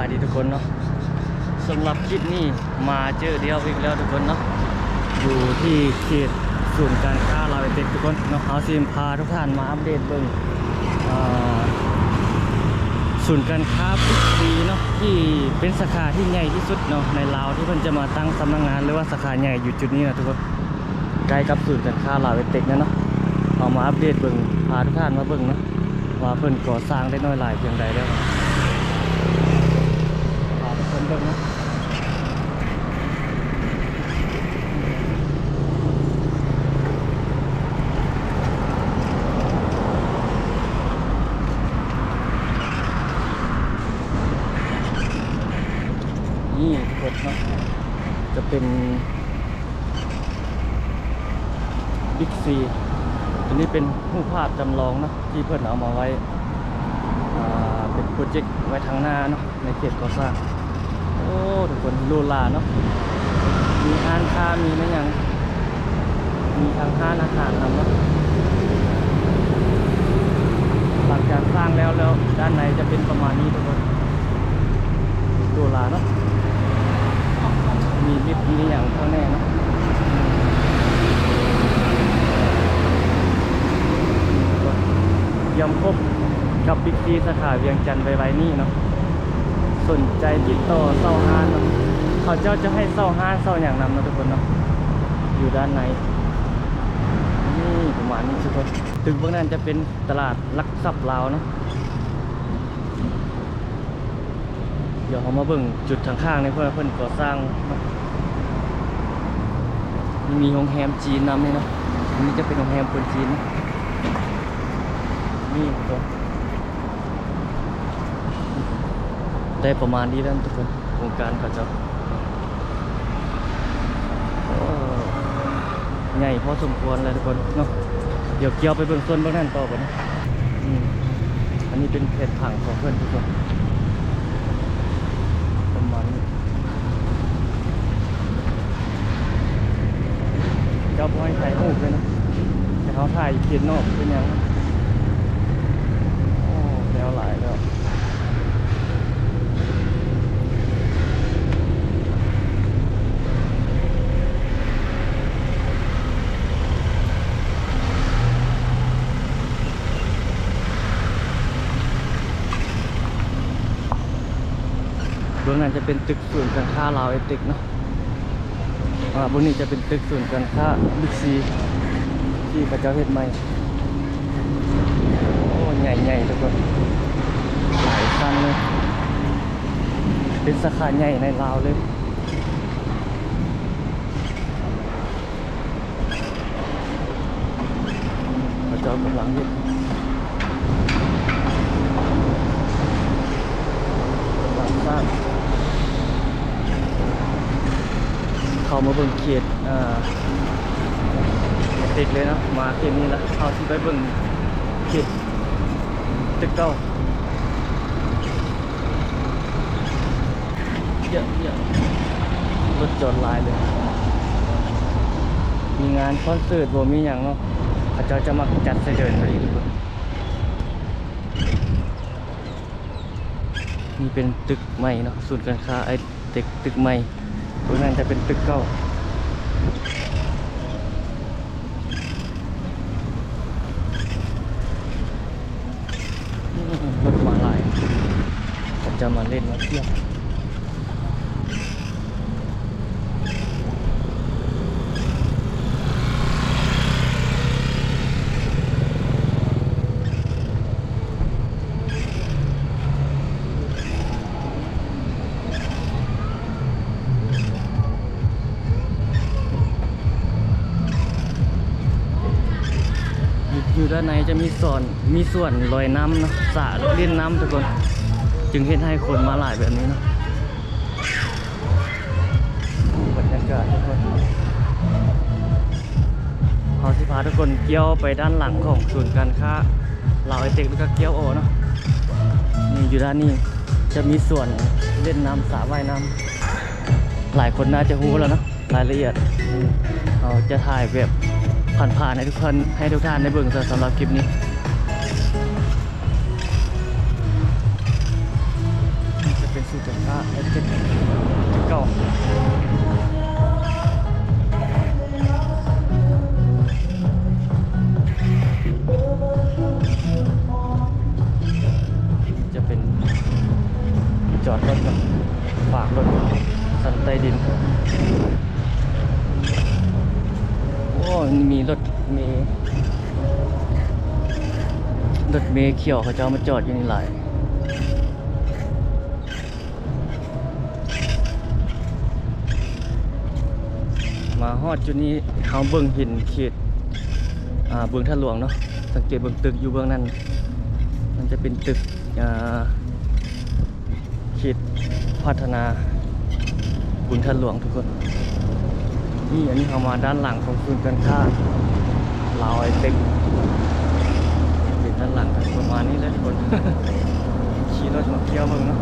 ายดีทุกคนเนาะสำหรับคลิปนี้มาเจอเดียวอีกแล้วทุกคนเนาะอยู่ที่เขตศูนย์การค้าลาวเต็กทุกคนเนาะเอาซิมพาทุกท่านมาอัปเดตเบิ่งอ่าศูนย์การค้าบิ๊กซีเนาะที่เป็นสาขาที่ใหญ่ที่สุดเนาะในลาวที่เพิ่นจะมาตั้งสำนักงานหรือว่าสาขาใหญ่อยู่จุดนี้นะทุกคนใกล้กับศูนย์การค้าลาวเต็กนะเนาะเอามาอัปเดตเบิ่งพาทุกท่านมาเบิ่งเนาะว่าเพิ่นก่อสร้างได้น้อยหลายเพียงใดแล้ว เบิ่งนะนี่ทุกคนเนะจะเป็นบิ๊กซีตัวนี้เป็นรูปภาพจำลองนะที่เพื่อนเอามาไว้เป็นโปรเจกต์ไว้ทางหน้าเนาะในเขตก่อสร้าง อ้ทุกคนลูลาเนาะมีร้านค้ามีไหมยัง มีทางห้านอาหารนำเนาะหลังจากสร้างแล้วแล้วด้านในจะเป็นประมาณนี้ทุกคนลูลาเนาะมีลิฟต์มีอย่างข้างแน่เนาะยำครบกับบิ๊กซีสาขาเวียงจันทร์ไวๆนี่เนาะ สนใจติดต่อเศร้าห้านเนาะเขาเจ้าจะให้เศร้าห้านเศร้าอย่างนำนะทุกคนเนาะอยู่ด้านในนี่ประมาณนี้ทุกคนตึกพวกนั้นจะเป็นตลาดลักทรัพย์ลาวเนาะเดี๋ยวเขามาเบิ่งจุดทางข้างในเพื่อนเพื่อนก่อสร้างมีโรงแรมจีนนำนี่เนาะอันนี้จะเป็นโรงแรมคนจีนนี่ทุกคน ได้ประมาณนี้แล้วทุกคนโครงการเขาจะโอ้ใหญ่พอสมควรเลยทุกคนเนาะเดี๋ยวเกี่ยวไปเบื้องต้นเบื้องนั้นต่อไปนะอืมอันนี้เป็นเพจผังของเพื่อนทุกคนประมาณนี้เจ้าพ่อยถ่ายรูปเลยนะแต่เขาถ่ายเขียนนอกเป็นยังโอ้แล้วหลายแล้ว เบื้องนั้น จะเป็นตึกศูนย์การค้าลาวเอติกเนาะอ่าบนนี้จะเป็นตึกศูนย์การค้าบิ๊กซีที่พระเจ้าเฮ็ดใหม่โอ้ใหญ่ๆทุกคนหลายชั้นเลยเป็นสาขาใหญ่ในลาวเลยพระเจ้ากำลังเฮ็ดกำลังสร้าง เข้ามาเบิ่งเขตอ่าติดเลยนะมาเขตนี้ละเข้าที่ไปเบิ่งเขตตึกเก่าเยอะเยอะรถจอดลายเลย มีงานคอนเสิร์ตบ่มีอย่างเนาะเขาเจ้าจะมาจัดเสด็จพอดีทุกคนนี่เป็นตึกใหม่เนาะศูนย์การค้าไอ้ตึกตึกใหม่ ตรงนั้นจะเป็นตึกเก่ามรถมาหลายผมจะมาเล่นมาเที่ยว ด้านในจะมีส่วนมีส่วนลอยน้ำนะสระเล่นน้ำทุกคน จึงเห็นให้คนมาหลายแบบนี้เนาะบรรยากาศทุกคนเขาสิพาทุกคนเกี่ยวไปด้านหลังของศูนย์การค้าลาวไอเทคแล้วก็เกี่ยวโอเนาะนี่อยู่ด้านนี้จะมีส่วนเล่นน้ำสระว่ายน้ำหลายคนน่าจะรู้แล้วนะรายละเอียดเราจะถ่ายแบบ ผ่านๆให้ทุกคนให้ทุกท่านได้เบิ่งสำหรับคลิปนี้ เมเขียวเขาจะเอามาจอดอยู่นี่หลายมาฮอดจุดนี้เขาเบิ่งห็นเขตอ่าเบิ่งท่าหลวงเนาะสังเกตเบิ่งตึกอยู่เบื้องนั้น มันจะเป็นตึกอ่าเขตพัฒนาบุญท่าหลวงทุกคน นี่อันนี้เขามาด้านหลังของศูนการค้าลาวไอเต็กเป็น ด้านหลังกันประมาณนี้แหละทุกคนขี่รถมาเที่ยวเมืองเนาะ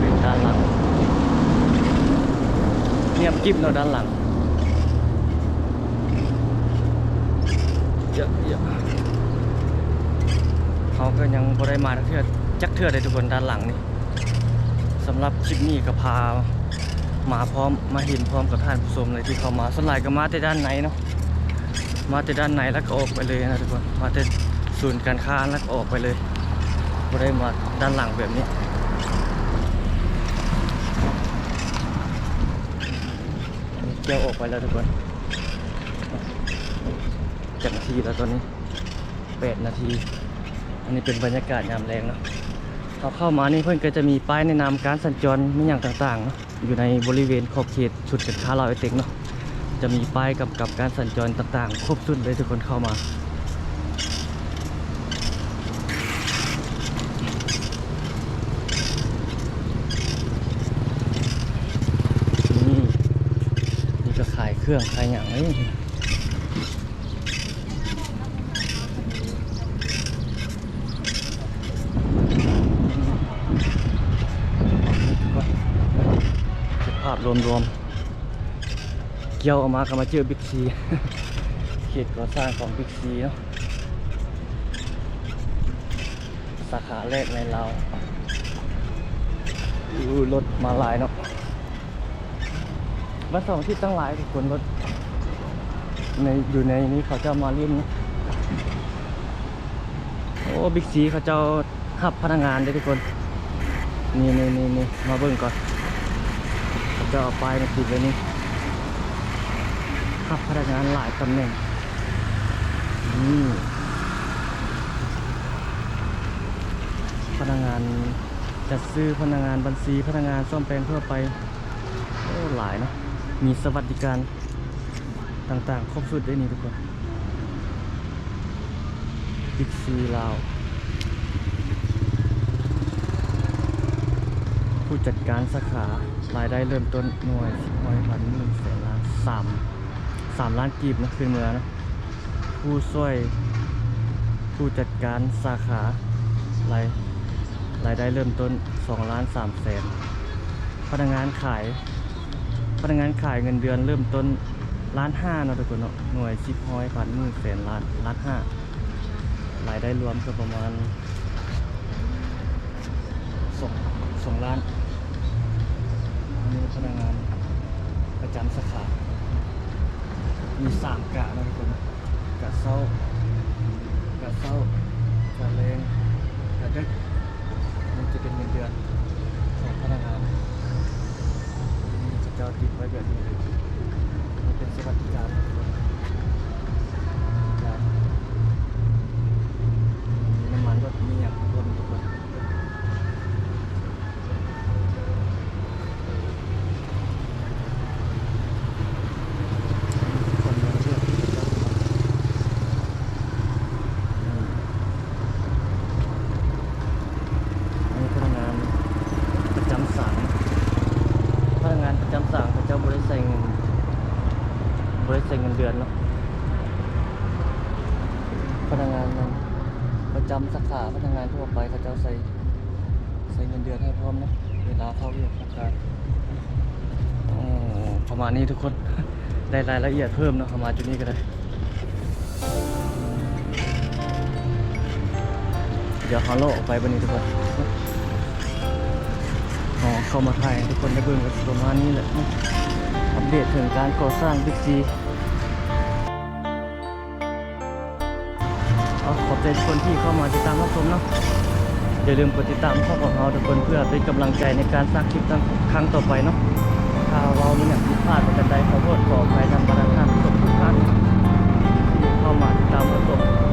เป็นด้านหลังเงียบกิ๊บเนาะด้านหลังเยอะเยอะเขาก็ยังบ่ได้มาเทื่อจักเทื่อเลยทุกคนด้านหลังนี่สำหรับคลิปนี้ก็พามาพร้อมมาเห็นพร้อมกับท่านผู้ชมเลยที่เขามาสลายก็มาแต่ด้านในเนาะ มาแต่ด้านในแล้วก็ออกไปเลยนะทุกคน มาแต่ศูนย์การค้าแล้วก็ออกไปเลยบ่ได้มาด้านหลังแบบนี้เกี่ยวออกไปแล้วทุกคนจักนาทีแล้วตอนนี้แปดนาที อันนี้เป็นบรรยากาศยามแรงเนาะเราเข้ามานี่เพื่อนก็จะมีป้ายแนะนำการสัญจรไมีอย่างต่างๆเนาะอยู่ในบริเวณขอบเขตชุดการค้าเราไอเต็กเนาะ จะมีป้ายกับกับการสัญจรต่างๆ ครบสุดเลยทุกคนเข้ามา นี่นี่ก็ขายเครื่องขายอย่างเลยเก็บภาพรวมๆ เกี่ยวออกมาก็มาเจอบิ๊กซีเขตก่อสร้างของบิ๊กซีเนาะสาขาแรกในเราอู้รถมาหลายเนาะวันสอาที่ตั้งหลายคนรถในอยู่ในนี้เขาจะมาเล่นนะโอ้บิ๊กซีเขาจะหับพนักงานได้ทุกคน นี่นี่นี่นี่มาเบิ่งก่อนเขาจะเอาป้ายมาติดไว้นี่ หับพนักงานหลายตำแหน่งนี่พนักงานจัดซื้อพนักงานบัญชีพนักงานซ่อมแปลงทั่วไปโอ้หลายนะมีสวัสดิการต่างๆ ครบสุดได้นี่ทุกคนบิ๊กซีลาวผู้จัดการสาขารายได้เริ่มต้นหน่วยสิบหน่วยพันหมื่นแสนล้านสาม สามล้านกีบนะคืนเมืองนะผู้ช่วย ผู้จัดการสาขารายรายได้เริ่มต้นสองล้านสามแสนพนักงานขายพนักงานขายเงินเดือนเริ่มต้นล้านห้าเนาะทุกคนเนาะหน่วยสิบห้อยพันหมื่นแสนล้านล้านห้ารายได้รวมก็ประมาณสองสองล้านอันนี้พนักงานประจำสาขา มีสามกะนะทุกคนกะเศร้ากะเศร้ากะเลงกะดึกมันจะเป็นเงินเดือนของพนักงานมีจะจอดติดไว้แบบนี้เลยมันเป็นส เงินเดือนเนาะพนักงานนั้นประจำสาขาพนักงานทั่วไปเขาเจ้าใส่ใส่เงินเดือนให้พร้อมเนาะเวลาเข้าเรียกโครงการอ๋อประมาณนี้ทุกคนได้รายละเอียดเพิ่มเนาะเข้ามาจุดนี้ก็ได้ เดี๋ยวเขาโลกออกไปวันนี้ทุกคนอ๋อเข้ามาไทยทุกคนได้เบิ่งกันประมาณนี้แหละอัปเดตถึงการก่อสร้างบิ๊กซี ใจทุกคนที่เข้ามาติดตามรับชมเนาะอย่าลืมกดติดตามช่อของเราทุกคนเพื่อเป็นกำลังใจในการสร้างคลิปครั้งต่อไปเนาะถ้าเรามีอย่างผิดพลาดประการใดขอโทษขออภัยนำประทานทุกท่านที่เข้ามาติดตามรับชม